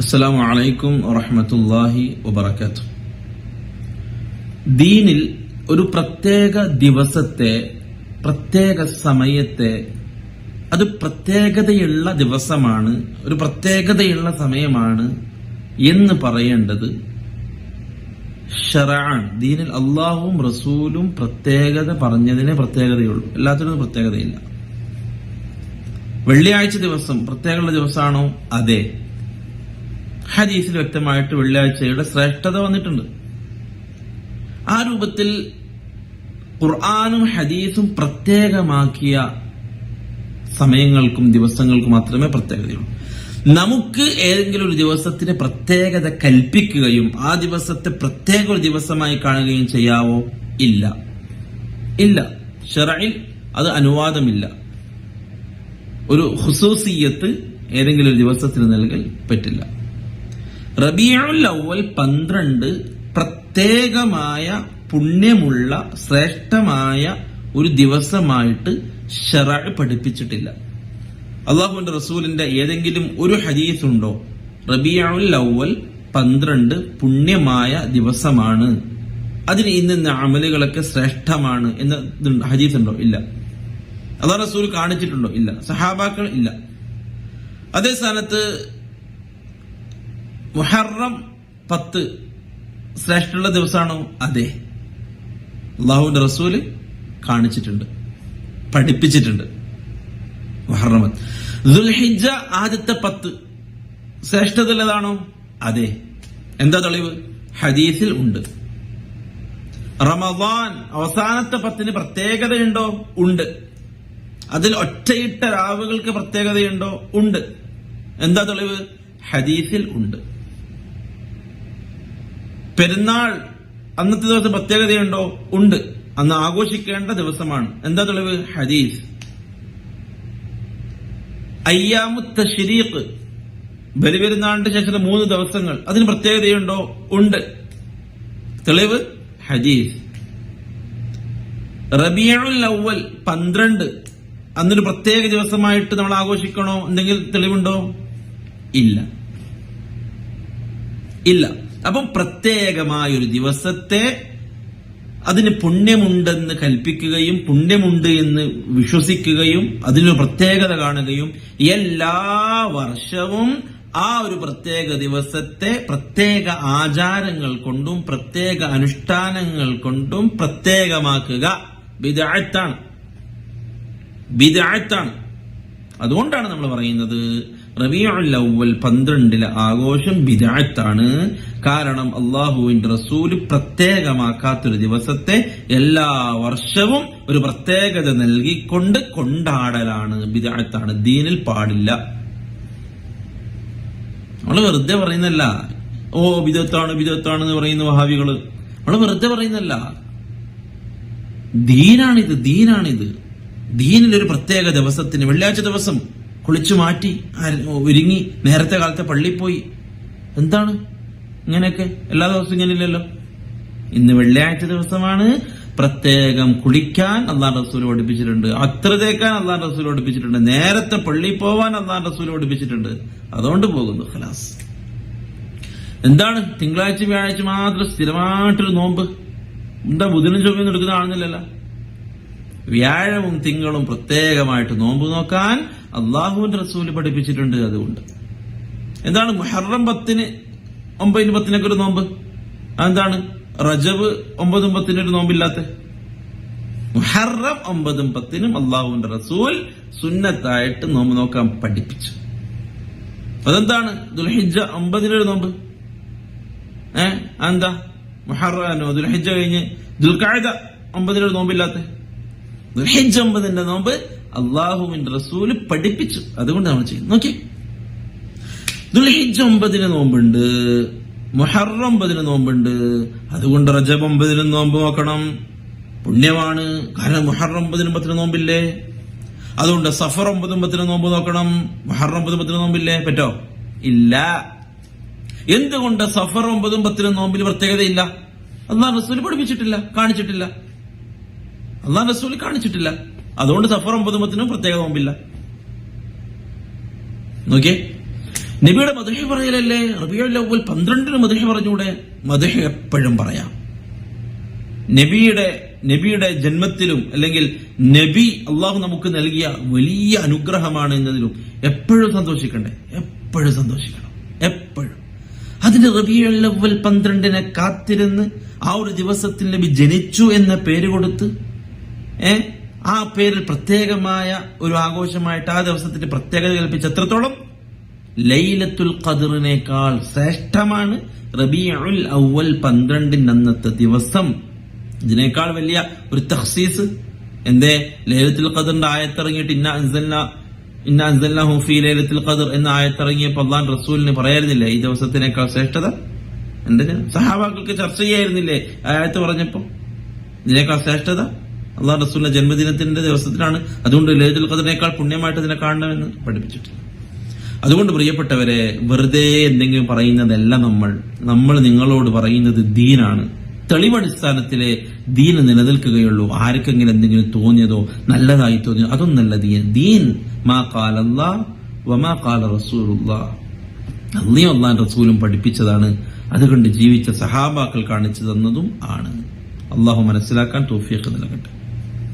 അസ്സലാമു അലൈക്കും വറഹമത്തല്ലാഹി വബർക്കാത്തു ദീനിൽ ഒരു പ്രത്യേക ദിവസത്തെ പ്രത്യേക സമയത്തെ അത് പ്രത്യേകതയുള്ള ദിവസമാണ് ഒരു പ്രത്യേകതയുള്ള സമയമാണ് എന്ന് പറയേണ്ടത് ഷറാൻ ദീനിൽ അള്ളാഹും റസൂലും പ്രത്യേകത പറഞ്ഞതിനെ പ്രത്യേകതയുള്ളൂ. എല്ലാത്തിനും പ്രത്യേകതയില്ല. വെള്ളിയാഴ്ച ദിവസം പ്രത്യേകമുള്ള ദിവസമാണോ? അതെ. ഹദീസിൽ വ്യക്തമായിട്ട് വെള്ളിയാഴ്ചയുടെ ശ്രേഷ്ഠത വന്നിട്ടുണ്ട്. ആ രൂപത്തിൽ ഖുർആാനും ഹദീസും പ്രത്യേകമാക്കിയ സമയങ്ങൾക്കും ദിവസങ്ങൾക്കും മാത്രമേ പ്രത്യേകതയുള്ളൂ. നമുക്ക് ഏതെങ്കിലും ഒരു ദിവസത്തിന് പ്രത്യേകത കൽപ്പിക്കുകയും ആ ദിവസത്തെ പ്രത്യേക ഒരു ദിവസമായി കാണുകയും ചെയ്യാവോ? ഇല്ല. ഇല്ല. ഷെറയിൽ അത് അനുവാദമില്ല. ഒരു ഹുസൂസിയത്ത് ഏതെങ്കിലും ഒരു ദിവസത്തിന് നൽകൽ പറ്റില്ല. റബിയുൽ അവൽ പന്ത്രണ്ട് പ്രത്യേകമായ പുണ്യമുള്ള ശ്രേഷ്ഠമായ ഒരു ദിവസമായിട്ട് ഷറ പഠിപ്പിച്ചിട്ടില്ല. അള്ളാഹുവിന്റെ റസൂലിന്റെ ഏതെങ്കിലും ഒരു ഹദീസ് ഉണ്ടോ റബിയുൽ അവൽ പന്ത്രണ്ട് പുണ്യമായ ദിവസമാണ്. അതിന് ഇന്ന് അമലുകളൊക്കെ ശ്രേഷ്ഠമാണ് എന്ന ഹദീസ് ഉണ്ടോ ഇല്ല. അള്ളാഹ് റസൂൽ കാണിച്ചിട്ടുണ്ടോ? ഇല്ല. സഹാബാക്കൾ ഇല്ല. അതേ സ്ഥാനത്ത് മുഹറം പത്ത് ശ്രേഷ്ഠമുള്ള ദിവസമാണോ? അതെ. അള്ളാഹുവിന്റെ റസൂൽ കാണിച്ചിട്ടുണ്ട്. പഠിപ്പിച്ചിട്ടുണ്ട്. മുഹറമത്ത് ദുൽഹിജ ആദ്യത്തെ പത്ത്. ശ്രേഷ്ഠതയുള്ളതാണോ? അതെ. എന്താ തെളിവ്? ഹദീസിൽ ഉണ്ട്. റമദാൻ അവസാനത്തെ പത്തിന് പ്രത്യേകതയുണ്ടോ? ഉണ്ട്. അതിൽ ഒറ്റയിട്ട രാവുകൾക്ക് പ്രത്യേകതയുണ്ടോ? ഉണ്ട്. എന്താ തെളിവ്? ഹദീസിൽ ഉണ്ട്. പെരുന്നാൾ അന്നത്തെ ദിവസം പ്രത്യേകതയുണ്ടോ? ഉണ്ട്. അന്ന് ആഘോഷിക്കേണ്ട ദിവസമാണ്. എന്താ തെളിവ്? ഹദീസ്. അയ്യാമു തശ്രീഖ്. ബലിപെരുന്നാളിന്റെ ശേഷം മൂന്ന് ദിവസങ്ങൾ. അതിന് പ്രത്യേകതയുണ്ടോ? ഉണ്ട്. തെളിവ്? ഹദീസ്. റബിയുൽ അവൽ പന്ത്രണ്ട്. അന്നൊരു പ്രത്യേക ദിവസമായിട്ട് നമ്മൾ ആഘോഷിക്കണോ? എന്തെങ്കിലും തെളിവുണ്ടോ? ഇല്ല. ഇല്ല. അപ്പം പ്രത്യേകമായ ഒരു ദിവസത്തെ അതിന് പുണ്യമുണ്ടെന്ന് കൽപ്പിക്കുകയും പുണ്യമുണ്ട് എന്ന് വിശ്വസിക്കുകയും അതിനൊരു പ്രത്യേകത കാണുകയും എല്ലാ വർഷവും ആ ഒരു പ്രത്യേക ദിവസത്തെ പ്രത്യേക ആചാരങ്ങൾ കൊണ്ടും പ്രത്യേക അനുഷ്ഠാനങ്ങൾ കൊണ്ടും പ്രത്യേകമാക്കുക. വിദാഴ്ത്താണ് ബിദാത്താണ് അതുകൊണ്ടാണ് നമ്മൾ പറയുന്നത് റബിയുൽ പന്ത്രണ്ടിലെ ആഘോഷം ബിദാത്താണ് കാരണം അള്ളാഹുവിന്റെ റസൂൽ പ്രത്യേകമാക്കാത്തൊരു ദിവസത്തെ എല്ലാ വർഷവും ഒരു പ്രത്യേകത നൽകിക്കൊണ്ട് കൊണ്ടാടലാണ്. ബിദാത്താണ് ദീനിൽ പാടില്ല. നമ്മൾ വെറുതെ പറയുന്നല്ല ഓ ബിദത്താണ് ബിദത്താണ് എന്ന് പറയുന്ന വഹാബികൾ. നമ്മൾ വെറുതെ പറയുന്നല്ല ദീനാണിത് ദീനാണിത്. ദീനിലൊരു പ്രത്യേക ദിവസത്തിന് വെള്ളിയാഴ്ച ദിവസം കുളിച്ചു മാറ്റി ഒരുങ്ങി നേരത്തെ കാലത്തെ പള്ളിയിൽ പോയി. എന്താണ് ഇങ്ങനെയൊക്കെ? എല്ലാ ദിവസവും ഇങ്ങനെയില്ലല്ലോ? ഇന്ന് വെള്ളിയാഴ്ച ദിവസമാണ്. പ്രത്യേകം കുളിക്കാൻ അള്ളാഹ് റസൂൽ പഠിപ്പിച്ചിട്ടുണ്ട്. അത്ര തേക്കാൻ അള്ളാഹ് റസൂൽ പഠിപ്പിച്ചിട്ടുണ്ട്. നേരത്തെ പള്ളിയിൽ പോവാൻ അള്ളാഹ് റസൂൽ പഠിപ്പിച്ചിട്ടുണ്ട്. അതുകൊണ്ട് പോകുന്നു ഖലാസ്. എന്താണ്? തിങ്കളാഴ്ച വ്യാഴാഴ്ച മാത്രം സ്ഥിരമായിട്ടൊരു നോമ്പ്. എന്താ ബുധനും ചൊവ്വയൊന്നും എടുക്കുന്ന ആണെന്നില്ലല്ല വ്യാഴവും തിങ്കളും പ്രത്യേകമായിട്ട് നോമ്പ് നോക്കാൻ അള്ളാഹുവിന്റെ റസൂൽ പഠിപ്പിച്ചിട്ടുണ്ട് അതുകൊണ്ട്. എന്താണ് മുഹറം പത്തിന് ഒമ്പതിന് പത്തിനൊക്കെ ഒരു നോമ്പ്? അതെന്താണ്? റജബ് ഒമ്പതും പത്തിനും ഒരു നോമ്പില്ലാത്ത? മുഹറം ഒമ്പതും പത്തിനും അള്ളാഹുവിന്റെ റസൂൽ സുന്നത്തായിട്ട് നോമ്പ് നോക്കാൻ പഠിപ്പിച്ചു. അതെന്താണ്? ദുൽഹിജ ഒമ്പതിനൊരു നോമ്പ്. ഏ? എന്താ മുഹറാനോ ദുൽഹിജ കഴിഞ്ഞ് ദുൽഖാഴ്ച ഒമ്പതിനൊരു നോമ്പില്ലാത്ത? ദുൽഹിജ ഒമ്പതിന്റെ നോമ്പ് അള്ളാഹുവിന്റെ റസൂൽ പഠിപ്പിച്ചു. അതുകൊണ്ട് നമ്മൾ ചെയ്യും നോക്കി. ദുൽഹിജ് ഒമ്പതിന് നോമ്പുണ്ട്. മുഹറം ഒമ്പതിന് നോമ്പുണ്ട്. അതുകൊണ്ട് റജബ് ഒമ്പതിന് നോമ്പ് നോക്കണം. പുണ്യമാണ്. കാരണം മുഹറം ഒമ്പതിനും പത്തിന് നോമ്പില്ലേ? അതുകൊണ്ട് സഫർ ഒമ്പതും പത്തിന് നോമ്പ് നോക്കണം. മുഹറം ഒമ്പതും പത്തിന് നോമ്പില്ലേ? പറ്റോ? ഇല്ല. എന്തുകൊണ്ട് സഫർ ഒമ്പതും പത്തിനും നോമ്പിൽ പ്രത്യേകതയില്ല? അള്ളാഹ് റസൂൽ പഠിപ്പിച്ചിട്ടില്ല കാണിച്ചിട്ടില്ല. അള്ളാഹ് റസൂൽ കാണിച്ചിട്ടില്ല. അതുകൊണ്ട് സഫർ ഒമ്പത് പ്രത്യേക നോമ്പില്ല. നോക്കിയേ. നബിയുടെ മധുഹ പറയലല്ലേ? റബിയുൽ അവൽ പന്ത്രണ്ടിന് മധുഹ പറഞ്ഞൂടെ? മധുഹ എപ്പോഴും പറയാം. നബിയുടെ നബിയുടെ ജന്മത്തിലും അല്ലെങ്കിൽ നബി അള്ളാഹു നമുക്ക് നൽകിയ വലിയ അനുഗ്രഹമാണ് എന്നതിലും എപ്പോഴും സന്തോഷിക്കണ്ടേ? എപ്പോഴും സന്തോഷിക്കണം. എപ്പോഴും. അതിന് റബിയുൽ അവൽ പന്ത്രണ്ടിനെ കാത്തിരുന്ന് ആ ഒരു ദിവസത്തിൽ നബി ജനിച്ചു എന്ന പേര് കൊടുത്ത് ഏ? ആ പേരിൽ പ്രത്യേകമായ ഒരു ആഘോഷമായിട്ട് ആ ദിവസത്തിന്റെ പ്രത്യേകത കൽപ്പിച്ച എത്രത്തോളം? ലൈലത്തുൽ ഖദറിനേക്കാൾ ശ്രേഷ്ഠമാണ് റബിയുൽ അവൽ പന്ത്രണ്ടിന്റെ അന്നത്തെ ദിവസം. ഇതിനേക്കാൾ വലിയ ഒരു തഹ്സീസ് എന്തേ? ലൈലത്തുൽ ഖദറിന്റെ ആയത്തിറങ്ങിയിട്ട് ഇന്ന അൻസല്ല ഇന്ന അൻസല്ല ഫീ ലൈലത്തുൽ ഖദർ എന്ന ആയത്തിറങ്ങിയപ്പോൾ അള്ളാൻ റസൂലിന് പറയായിരുന്നില്ലേ ഈ ദിവസത്തിനേക്കാൾ ശ്രേഷ്ഠത? എന്താ സഹാബാക്കൾക്ക് ചർച്ച ചെയ്യായിരുന്നില്ലേ ആയത്ത് പറഞ്ഞപ്പോ ഇതിനേക്കാൾ ശ്രേഷ്ഠത? അള്ളാഹ് റസൂലിന്റെ ജന്മദിനത്തിന്റെ ദിവസത്തിലാണ്. അതുകൊണ്ട് ലൈലത്തുൽ ഖദറിനേക്കാൾ പുണ്യമായിട്ട് ഇതിനെ കാണണമെന്ന് പഠിപ്പിച്ചിട്ടുണ്ട്. അതുകൊണ്ട് പ്രിയപ്പെട്ടവരെ വെറുതെ എന്തെങ്കിലും പറയുന്നതല്ല നമ്മൾ നമ്മൾ നിങ്ങളോട് പറയുന്നത് ദീനാണ്. തെളിവടിസ്ഥാനത്തിലെ ദീന് നിലനിൽക്കുകയുള്ളൂ. ആർക്കെങ്കിലും എന്തെങ്കിലും തോന്നിയതോ നല്ലതായി തോന്നിയോ അതൊന്നല്ല ദീൻ. ദീൻ മാ കാലല്ലാ വമാ കാല റസൂലുള്ള അള്ളിയും അള്ളാൻ റസൂലും പഠിപ്പിച്ചതാണ്. അതുകൊണ്ട് ജീവിച്ച സഹാബാക്കൾ കാണിച്ചു തന്നതും ആണ്. അള്ളാഹു മനസ്സിലാക്കാൻ തോഫിയൊക്കെ നൽകട്ടെ.